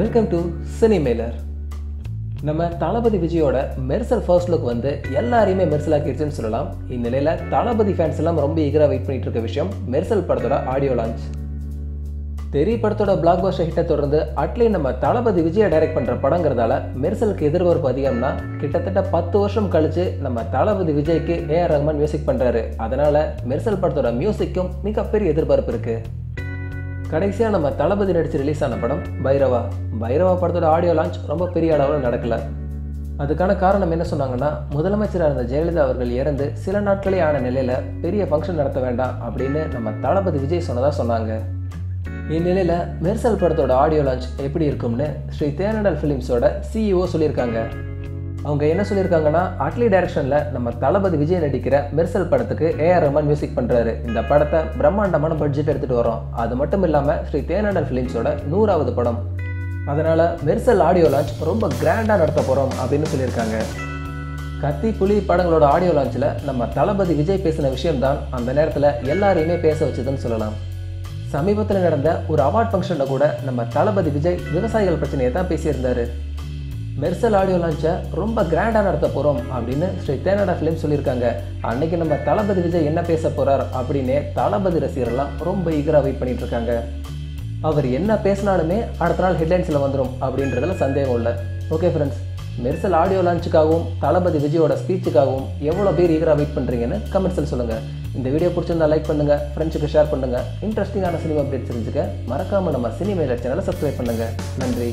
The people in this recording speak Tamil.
வெல்கம் டு சினிமேலர் நம்ம தளபதி விஜயோட மெர்சல் ஃபர்ஸ்ட் லுக் வந்து எல்லாரையுமே மெர்சல் ஆக்கிடுச்சுன்னு சொல்லலாம். இந்நிலையில் தளபதி ஃபேன்ஸ் எல்லாம் ரொம்ப ஈகராக வெயிட் பண்ணிட்டு இருக்க விஷயம் மெர்சல் படத்தோட ஆடியோ லான்ச் தெரி படத்தோட பிளாக் பாஸ்டர் ஹிட்டை தொடர்ந்து அட்லி நம்ம தளபதி விஜயை டைரக்ட் பண்ணுற படங்கிறதால மெர்சலுக்கு எதிர்பார்ப்பு அதிகம்னா கிட்டத்தட்ட பத்து வருஷம் கழிச்சு நம்ம தளபதி விஜய்க்கு ஏஆர் ரஹ்மான் மியூசிக் பண்ணுறாரு அதனால மெர்சல் படத்தோட மியூசிக்கும் மிகப்பெரிய எதிர்பார்ப்பு இருக்குது கடைசியாக நம்ம தளபதி நடித்து ரிலீஸ் ஆன படம் பைரவா. பைரவா படத்தோட ஆடியோ லான்ச் ரொம்ப பெரிய அளவில் நடக்கலை. அதுக்கான காரணம் என்ன சொன்னாங்கன்னா முதலமைச்சராக இருந்த ஜெயலலிதா அவர்கள் இறந்து சில நாட்களே ஆன நிலையில் பெரிய ஃபங்க்ஷன் நடத்த வேண்டாம் அப்படின்னு நம்ம தளபதி விஜய் சொன்னதாக சொன்னாங்க. இந்நிலையில் மெர்சல் படத்தோட ஆடியோ லான்ச் எப்படி இருக்கும்னு ஸ்ரீ தேனடல் ஃபிலிம்ஸோட சிஇஓ சொல்லியிருக்காங்க. அவங்க என்ன சொல்லியிருக்காங்கன்னா அட்லி டைரக்ஷனில் நம்ம தளபதி விஜய் நடிக்கிற மெர்சல் படத்துக்கு ஏஆர் ரஹ்மான் மியூசிக் பண்ணுறாரு இந்த படத்தை பிரம்மாண்டமான பட்ஜெட் எடுத்துகிட்டு வரோம் அது மட்டும் இல்லாமல் ஸ்ரீ தேனாடல் ஃபிலிம்ஸோட நூறாவது படம். அதனால் மெர்சல் ஆடியோ லான்ச் ரொம்ப கிராண்டாக நடத்த போகிறோம் அப்படின்னு சொல்லியிருக்காங்க. கத்தி புலி படங்களோட ஆடியோ லான்ச்சில் நம்ம தளபதி விஜய் பேசின விஷயம்தான் அந்த நேரத்தில் எல்லாரையுமே பேச வச்சதுன்னு சொல்லலாம். சமீபத்தில் நடந்த ஒரு அவார்ட் ஃபங்க்ஷனில் கூட நம்ம தளபதி விஜய் விவசாயிகள் பிரச்சனையை தான் பேசியிருந்தாரு. மெர்சல் ஆடியோ லான்ச்சை ரொம்ப கிராண்டாக நடத்த போகிறோம் அப்படின்னு ஸ்ரீ தேனடா ஃபிலிம் சொல்லியிருக்காங்க. அன்னைக்கு நம்ம தளபதி விஜய் என்ன பேச போகிறார் அப்படின்னு தளபதி ரசிகர்லாம் ரொம்ப ஈகராக வெயிட் பண்ணிட்டு இருக்காங்க. அவர் என்ன பேசினாலுமே அடுத்த நாள் ஹெட்லைன்ஸில் வந்துடும் அப்படின்றதுல சந்தேகம் இல்லை. ஓகே ஃப்ரெண்ட்ஸ் மெர்சல் ஆடியோ லான்ச்சுக்காகவும் தளபதி விஜயோட ஸ்பீச்சுக்காகவும் எவ்வளோ பேர் ஈகராக வெயிட் பண்ணுறீங்கன்னு கமெண்ட்ஸில் சொல்லுங்கள் இந்த வீடியோ பிடிச்சிருந்தா லைக் பண்ணுங்கள் ஃப்ரெண்ட்ஸுக்கு ஷேர் பண்ணுங்கள் இன்ட்ரெஸ்டிங்கான சினிமா அப்டேட் தெரிஞ்சுக்க மறக்காமல் நம்ம சினிமேலர் சேனலை சப்ஸ்கிரைப் பண்ணுங்கள் நன்றி.